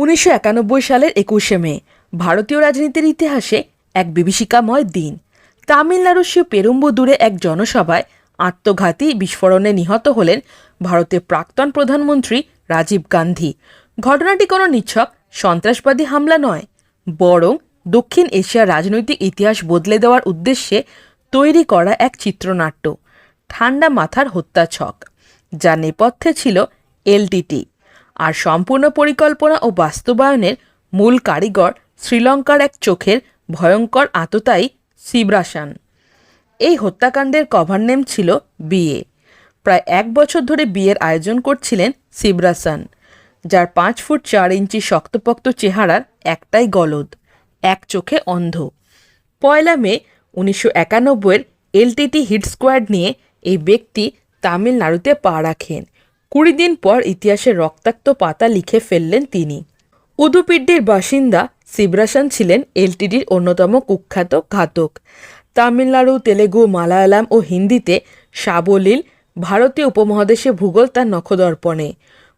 উনিশশো একানব্বই সালের একুশে মে, ভারতীয় রাজনীতির ইতিহাসে এক বিভীষিকাময় দিন। তামিলনাড়ুর সে পেরুম্বুদূরে এক জনসভায় আত্মঘাতী বিস্ফোরণে নিহত হলেন ভারতের প্রাক্তন প্রধানমন্ত্রী রাজীব গান্ধী। ঘটনাটি কোনো নিচ্ছক সন্ত্রাসবাদী হামলা নয়, বরং দক্ষিণ এশিয়ার রাজনৈতিক ইতিহাস বদলে দেওয়ার উদ্দেশ্যে তৈরি করা এক চিত্রনাট্য, ঠান্ডা মাথার হত্যা ছক যার নেপথ্যে ছিল এলটিটি। আর সম্পূর্ণ পরিকল্পনা ও বাস্তবায়নের মূল কারিগর শ্রীলঙ্কার এক চোখের ভয়ঙ্কর আততায়ী সিব্রাসান। এই হত্যাকাণ্ডের কভার নেম ছিল বিয়ে। প্রায় এক বছর ধরে বিয়ের আয়োজন করছিলেন সিব্রাসান, যার পাঁচ ফুট চার ইঞ্চি শক্তপোক্ত চেহারার একটাই গলদ, এক চোখে অন্ধ। পয়লা মে উনিশশো একানব্বইয়ের এলটিটি হিট স্কোয়াড নিয়ে এই ব্যক্তি তামিলনাড়ুতে পা রাখেন। কুড়ি দিন পর ইতিহাসের রক্তাক্ত পাতা লিখে ফেললেন তিনি। উদুপিড্ডির বাসিন্দা সিব্রাসান ছিলেন এলটিডির অন্যতম কুখ্যাত ঘাতক। তামিলনাড়ু, তেলেগু, মালায়ালাম ও হিন্দিতে সাবলীল ভারতীয় উপমহাদেশে ভূগোল তার নখদর্পণে।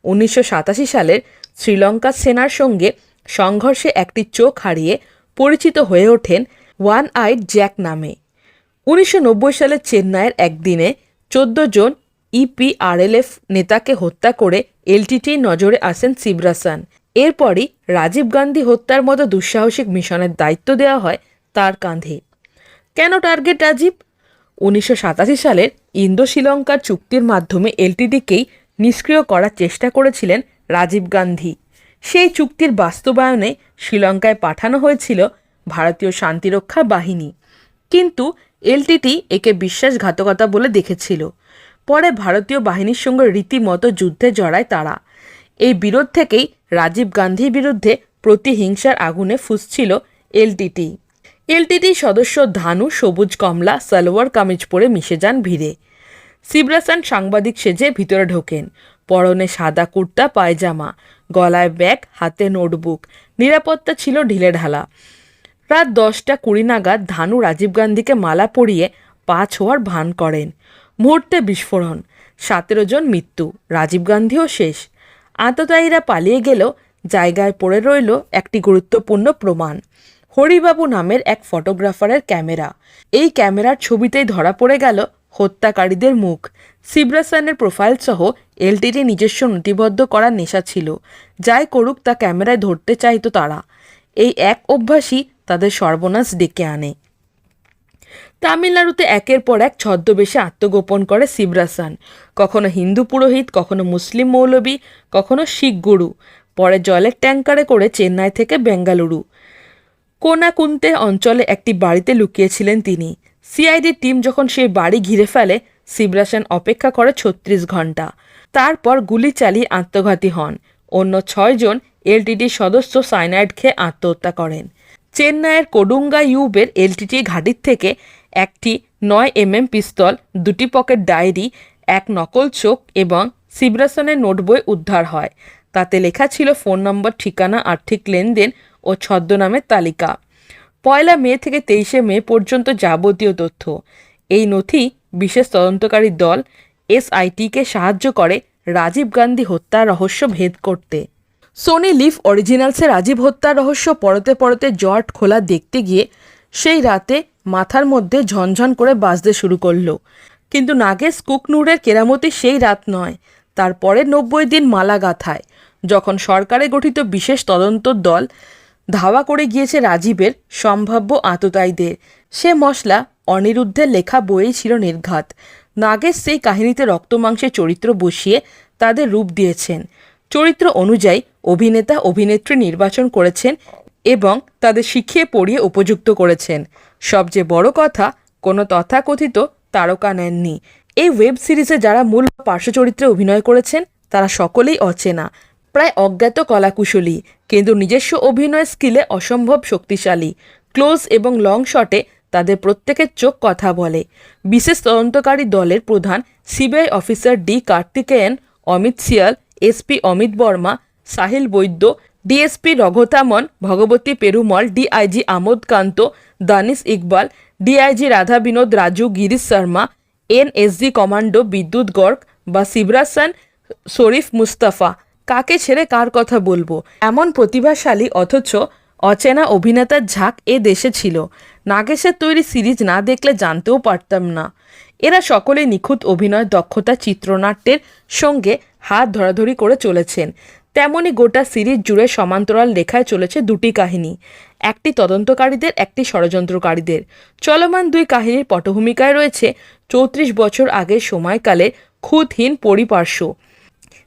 উনিশশো সাতাশি সালের শ্রীলঙ্কা সেনার সঙ্গে সংঘর্ষে একটি চোখ হারিয়ে পরিচিত হয়ে ওঠেন ওয়ান আইড জ্যাক নামে। উনিশশো নব্বই সালে চেন্নাইয়ের একদিনে চোদ্দ জন ইপিআরএলএফ নেতাকে হত্যা করে এলটিটির নজরে আসেন সিবরাসান এরপরই রাজীব গান্ধী হত্যার মতো দুঃসাহসিক মিশনের দায়িত্ব দেওয়া হয় তার কাঁধে। কেন টার্গেট রাজীব? উনিশশো সাতাশি সালের ইন্দো শ্রীলঙ্কার চুক্তির মাধ্যমে এলটিডিকেই নিষ্ক্রিয় করার চেষ্টা করেছিলেন রাজীব গান্ধী। সেই চুক্তির বাস্তবায়নে শ্রীলঙ্কায় পাঠানো হয়েছিল ভারতীয় শান্তিরক্ষা বাহিনী। কিন্তু এলটিটি একে বিশ্বাসঘাতকতা বলে দেখেছিল। পরে ভারতীয় বাহিনীর সঙ্গে রীতিমতো যুদ্ধে জড়ায় তারা। এই বিরোধ থেকেই রাজীব গান্ধীর বিরুদ্ধে প্রতিহিংসার আগুনে ফুসছিল এলটিটি। এলটিটি সদস্য ধানু, সবুজ কমলা, সালোয়ার কামিজ পরে মিশে যান ভিড়ে। সিবরাসান সাংবাদিক সেজে ভিতরে ঢোকেন। পরনে সাদা কুর্তা, পায়জামা, গলায় ব্যাগ, হাতে নোটবুক। নিরাপত্তা ছিল ঢিলে ঢালা। রাত দশটা কুড়ি নাগাদ ধানু রাজীব গান্ধীকে মালা পরিয়ে পা ছোঁয়ার ভান করেন। মুহূর্তে বিস্ফোরণ। সতেরো জন মৃত্যু, রাজীব গান্ধীও শেষ। আততায়ীরা পালিয়ে গেল জায়গায় পড়ে রইল একটি গুরুত্বপূর্ণ প্রমাণ। হরিবাবু নামের এক ফটোগ্রাফারের ক্যামেরা। এই ক্যামেরার ছবিতেই ধরা পড়ে গেল হত্যাকারীদের মুখ। সিব্রাসানের প্রোফাইল সহ এলটিটি নিজস্ব নথিবদ্ধ করার নেশা ছিল। যাই করুক তা ক্যামেরায় ধরতে চাইতো তারা। এই এক অভ্যাসই তাদের সর্বনাশ ডেকে আনে। তামিলনাড়ুতে একের পর এক ছদ্মবেশে আত্মগোপন করে সিবরাসান কখনো হিন্দু পুরোহিত, কখনো মুসলিম মৌলবী, কখনো শিখ গুরু। পরে জলের ট্যাঙ্কারে করে চেন্নাই থেকে বেঙ্গালুরু। কোনাকুন্তে অঞ্চলে একটি বাড়িতে লুকিয়েছিলেন তিনি। সিআইডির টিম যখন সেই বাড়ি ঘিরে ফেলে সিবরাসান অপেক্ষা করে ছত্রিশ ঘণ্টা তারপর গুলি চালিয়ে আত্মঘাতী হন। অন্য ছয়জন এলটিটির সদস্য সাইনাইড খেয়ে আত্মহত্যা করেন। চেন্নাইয়ের কোডুঙ্গা ইউবের এলটিটি ঘাটির থেকে একটি নয় এমএম পিস্তল, দুটি পকেট ডায়েরি, এক নকল চোখ এবং সিব্রাসনের নোটবই উদ্ধার হয়। তাতে লেখা ছিল ফোন নম্বর, ঠিকানা, আর্থিক লেনদেন ও ছদ্মনামের তালিকা। পয়লা মে থেকে তেইশে মে পর্যন্ত যাবতীয় তথ্য। এই নথি বিশেষ তদন্তকারী দল এসআইটিকে সাহায্য করে রাজীব গান্ধী হত্যার রহস্য ভেদ করতে। সোনি লিফ অরিজিনালসে রাজীব হত্যার রহস্য পরতে পরতে জট খোলা দেখতে গিয়ে সেই রাতে মাথার মধ্যে ঝনঝন করে বাজতে শুরু করল। কিন্তু নাগেশ কুকনুরের কেরামতি সেই রাত নয় তারপরে নব্বই দিন মালা গাথায়, যখন সরকারে গঠিত বিশেষ তদন্ত দল ধাওয়া করে গিয়েছে রাজীবের সম্ভাব্য আততায়ীদের। সে মশলা, অনিরুদ্ধের লেখা বইয়েই ছিল নির্ঘাত। নাগেশ সেই কাহিনীতে রক্তমাংসের চরিত্র বসিয়ে তাদের রূপ দিয়েছেন। চরিত্র অনুযায়ী অভিনেতা, অভিনেত্রী নির্বাচন করেছেন এবং তাদের শিখিয়ে পড়িয়ে উপযুক্ত করেছেন। সবচেয়ে বড় কথা, কোনো তথাকথিত তারকা নেননি। এই ওয়েব সিরিজে যারা মূল পার্শ্ব চরিত্রে অভিনয় করেছেন, তারা সকলেই অচেনা, প্রায় অজ্ঞাত কলাকুশলী, কিন্তু নিজস্ব অভিনয় স্কিলে অসম্ভব শক্তিশালী। ক্লোজ এবং লং শটে তাদের প্রত্যেকের চোখ কথা বলে। বিশেষ তদন্তকারী দলের প্রধান CBI officer D Karthikeyan, Amit Siyal SP Amit Varma Sahil Vaidya, DSP Raghuthaman, Bhagavathi Perumal, DIG Amod Kant, Danish Iqbal, DIG Radha Vinod Raju, Girish Sharma, NSG commando Vidyut Garg বা সিবরাসান শরীফ মুস্তাফা। কাকে ছেড়ে কার কথা বলব? এমন প্রতিভাশালী অথচ অচেনা অভিনেতার ঝাঁক এ দেশে ছিল। নাগেশের তৈরি সিরিজ না দেখলে জানতেও পারতাম না। এরা সকলে নিখুঁত অভিনয়, দক্ষতা, চিত্রনাট্যের সঙ্গে হাত ধরাধরি করে চলেছেন। তেমনি গোটা সিরিজ জুড়ে সমান্তরাল লেখায় চলেছে দুটি কাহিনী, একটি তদন্তকারীদের, একটি ষড়যন্ত্রকারীদের। চলমান দুই কাহিনীর পটভূমিকায় রয়েছে চৌত্রিশ বছর আগের সময়কালে খুঁতহীন পরিপার্শ্ব।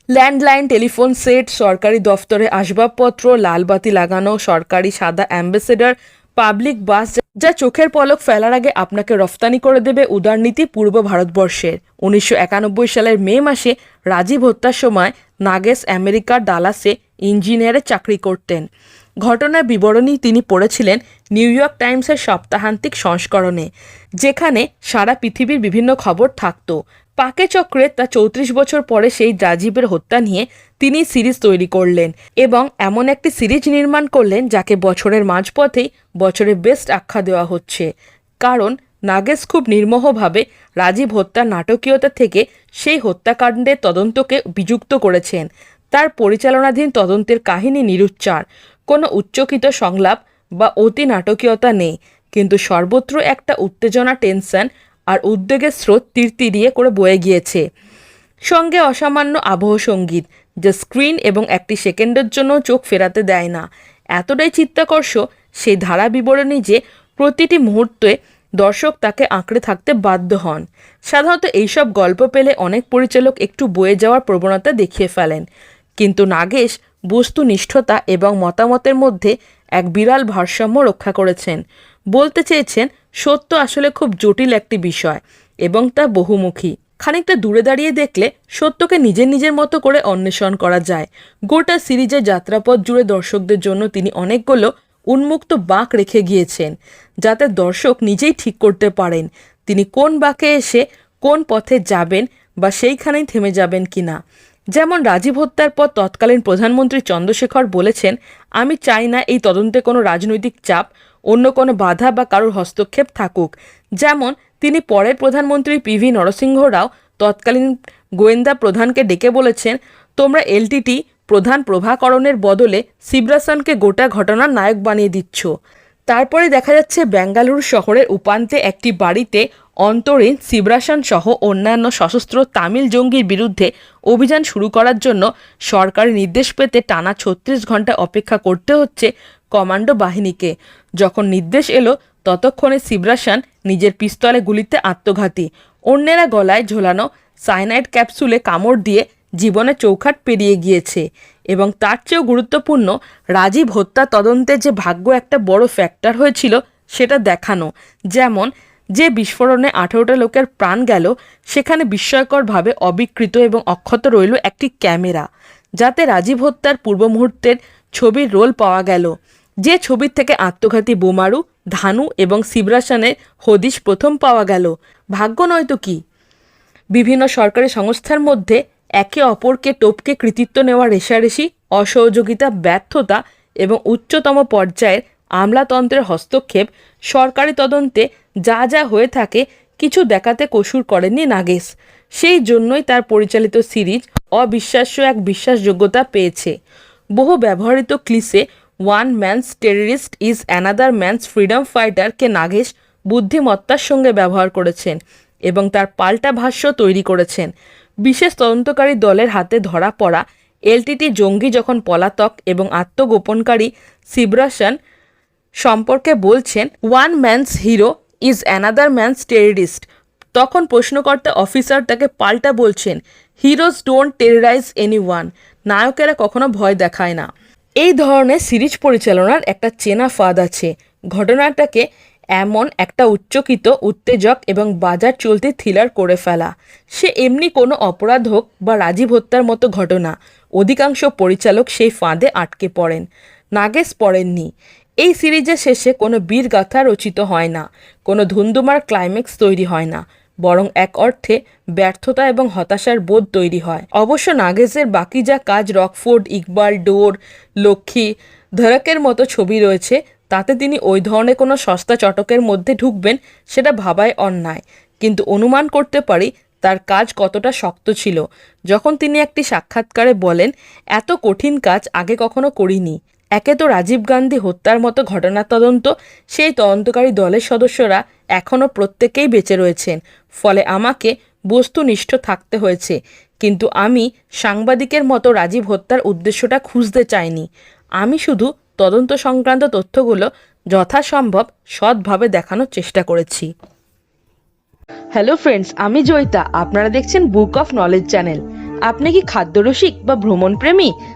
ল্যান্ডলাইন টেলিফোন সেট, সরকারি দফতরে আসবাবপত্র লালবাতি লাগানো, সরকারি সাদা অ্যাম্বাসেডর, পাবলিক বাস যা চোখের পলক ফেলার আগে আপনাকে রফতানি করে দেবে উদারনীতি পূর্ব ভারতবর্ষের। উনিশশো একানব্বই সালের মে মাসে রাজীব হত্যার সময় নাগেস আমেরিকার ডালাসে ইঞ্জিনিয়ারে চাকরি করতেন। ঘটনার বিবরণী তিনি পড়েছিলেন নিউ ইয়র্ক টাইমসের সপ্তাহান্তিক সংস্করণে, যেখানে সারা পৃথিবীর বিভিন্ন খবর থাকতো। পাকে চক্রে তা চৌত্রিশ বছর পরে সেই রাজীবের হত্যা নিয়ে তিনি সিরিজ তৈরি করলেন এবং এমন একটি সিরিজ নির্মাণ করলেন যাকে বছরের মাঝপথেই বছরের বেস্ট আখ্যা দেওয়া হচ্ছে। কারণ নাগেশ খুব নির্মোহভাবে রাজীব হত্যার নাটকীয়তা থেকে সেই হত্যাকাণ্ডের তদন্তকে বিযুক্ত করেছেন। তার পরিচালনাধীন তদন্তের কাহিনী নিরুচ্চার। কোনো উচ্চকিত সংলাপ বা অতি নাটকীয়তা নেই। কিন্তু সর্বত্র একটা উত্তেজনা, টেনশন আর উদ্বেগের স্রোত তীরতিরিয়ে করে বয়ে গিয়েছে। সঙ্গে অসামান্য আবহ সংগীত, যা স্ক্রিন এবং একটি সেকেন্ডের জন্য চোখ ফেরাতে দেয় না। এতটাই চিত্তাকর্ষ সেই ধারা বিবরণী যে প্রতিটি মুহূর্তে দর্শক তাকে আঁকড়ে থাকতে বাধ্য হন। সাধারণত এইসব গল্প পেলে অনেক পরিচালক একটু বয়ে যাওয়ার প্রবণতা দেখিয়ে ফেলেন। কিন্তু নাগেশ, বস্তুনিষ্ঠতা এবং মতামতের মধ্যে এক বিরাল ভারসাম্য রক্ষা করেছেন। বলতে চেয়েছেন, সত্য আসলে খুব জটিল একটি বিষয় এবং তা বহুমুখী। খানিকটা দূরে দাঁড়িয়ে দেখলে সত্যকে নিজের নিজের মতো করে অন্বেষণ করা যায়। গোটা সিরিজের যাত্রাপথ জুড়ে দর্শকদের জন্য তিনি অনেকগুলো উন্মুক্ত বাঁক রেখে গিয়েছেন, যাতে দর্শক নিজেই ঠিক করতে পারেন তিনি কোন বাঁকে এসে কোন পথে যাবেন বা সেইখানেই থেমে যাবেন কিনা। যেমন রাজীব হত্যার পর তৎকালীন প্রধানমন্ত্রী চন্দ্রশেখর বলেছেন, আমি চাই না এই তদন্তে কোনো রাজনৈতিক চাপ, অন্য কোনো বাধা বা কারোর হস্তক্ষেপ থাকুক। যেমন তিনি পরের প্রধানমন্ত্রী পিভি নরসিংহ রাও তৎকালীন গোয়েন্দা প্রধানকে ডেকে বলেছেন, তোমরা এলটিটি প্রধান প্রভাকরণের বদলে সিব্রাসানকে গোটা ঘটনার নায়ক বানিয়ে দিচ্ছ। তারপরে দেখা যাচ্ছে, বেঙ্গালুরু শহরের উপান্তে একটি বাড়িতে অন্তরীণ সিব্রাসান সহ অন্যান্য সশস্ত্র তামিল জঙ্গির বিরুদ্ধে অভিযান শুরু করার জন্য সরকারি নির্দেশ পেতে টানা ছত্রিশ ঘণ্টা অপেক্ষা করতে হচ্ছে কমান্ডো বাহিনীকে। যখন নির্দেশ এলো, ততক্ষণে সিব্রাসান নিজের পিস্তলে গুলিতে আত্মঘাতী। অন্যেরা গলায় ঝোলানো সাইনাইড ক্যাপসুলে কামড় দিয়ে জীবনে চৌখাট পেরিয়ে গিয়েছে এবং তার চেয়েও গুরুত্বপূর্ণ, রাজীব হত্যা তদন্তে যে ভাগ্য একটা বড় ফ্যাক্টর হয়েছিল, সেটা দেখানো। যেমন যে বিস্ফোরণে আঠেরোটা লোকের প্রাণ গেল, সেখানে বিস্ময়করভাবে অবিকৃত এবং অক্ষত রইল একটি ক্যামেরা, যাতে রাজীব হত্যার পূর্ব মুহূর্তের ছবির রোল পাওয়া গেল। যে ছবির থেকে আত্মঘাতী বোমারু, ধানু এবং সিব্রাসানের হদিশ প্রথম পাওয়া গেল। ভাগ্য নয় তো কি? বিভিন্ন সরকারি সংস্থার মধ্যে একে অপরকে টপকে কৃতিত্ব নেওয়া রেশারেশি, অসহযোগিতা, ব্যর্থতা এবং উচ্চতম পর্যায়ের আমলাতন্ত্রের হস্তক্ষেপ, সরকারি তদন্তে যা যা হয়ে থাকে কিছু দেখাতে কসুর করেননি নাগেশ। সেই জন্যই তার পরিচালিত সিরিজ অবিশ্বাস্য এক বিশ্বাসযোগ্যতা পেয়েছে। বহু ব্যবহৃত cliche, one man's terrorist is another man's freedom ফাইটারকে Nagesh বুদ্ধিমত্তার সঙ্গে ব্যবহার করেছেন এবং তার পাল্টা ভাষ্য তৈরি করেছেন। বিশেষ তদন্তকারী দলের হাতে ধরা পড়া এলটিটি জঙ্গি যখন পলাতক এবং আত্মগোপনকারী সিব্রাসান সম্পর্কে বলছেন one man's hero is another man's terrorist তখন প্রশ্নকর্তা অফিসার তাকে পাল্টা বলছেন heroes don't terrorize anyone নায়কেরা কখনো ভয় দেখায় না। এই ধরনের সিরিজ পরিচালনার একটা চেনা ফাঁদ আছে। ঘটনাটাকে এমন একটা উচ্চকিত, উত্তেজক এবং বাজার চলতি থ্রিলার করে ফেলা। সে এমনি কোনো অপরাধ হোক বা রাজীব হত্যার মতো ঘটনা, অধিকাংশ পরিচালক সেই ফাঁদে আটকে পড়েন। নাগেশ পড়েননি। এই সিরিজের শেষে কোনো বীর গাথা রচিত হয় না, কোনো ধুন্দুমার ক্লাইম্যাক্স তৈরি হয় না, বরং এক অর্থে ব্যর্থতা এবং হতাশার বোধ তৈরি হয়। অবশ্য নাগেজের বাকি যা কাজ রকফোর্ড, ইকবাল, ডোর, লক্ষ্মী, ধরকের মতো ছবি রয়েছে, তাতে তিনি ওই ধরনের কোনো সস্তা চটকের মধ্যে ঢুকবেন সেটা ভাবায় অন্যায়। কিন্তু অনুমান করতে পারি তার কাজ কতটা শক্ত ছিল। যখন তিনি একটি সাক্ষাৎকারে বলেন, এত কঠিন কাজ আগে কখনো করিনি। একে তো রাজীব গান্ধী হত্যার মতো ঘটনার তদন্ত সেই তদন্তকারী দলের সদস্যরা এখনও প্রত্যেকেই বেঁচে রয়েছেন। ফলে আমাকে বস্তুনিষ্ঠ থাকতে হয়েছে। কিন্তু আমি সাংবাদিকের মতো রাজীব হত্যার উদ্দেশ্যটা খুঁজতে চাইনি। আমি শুধু তদন্ত সংক্রান্ত তথ্যগুলো যথাসম্ভব সৎভাবে দেখানোর চেষ্টা করেছি। হ্যালো ফ্রেন্ডস আমি জয়িতা। আপনারা দেখছেন বুক অফ নলেজ চ্যানেল আপনি কি খাদ্যরসিক বা ভ্রমণ প্রেমী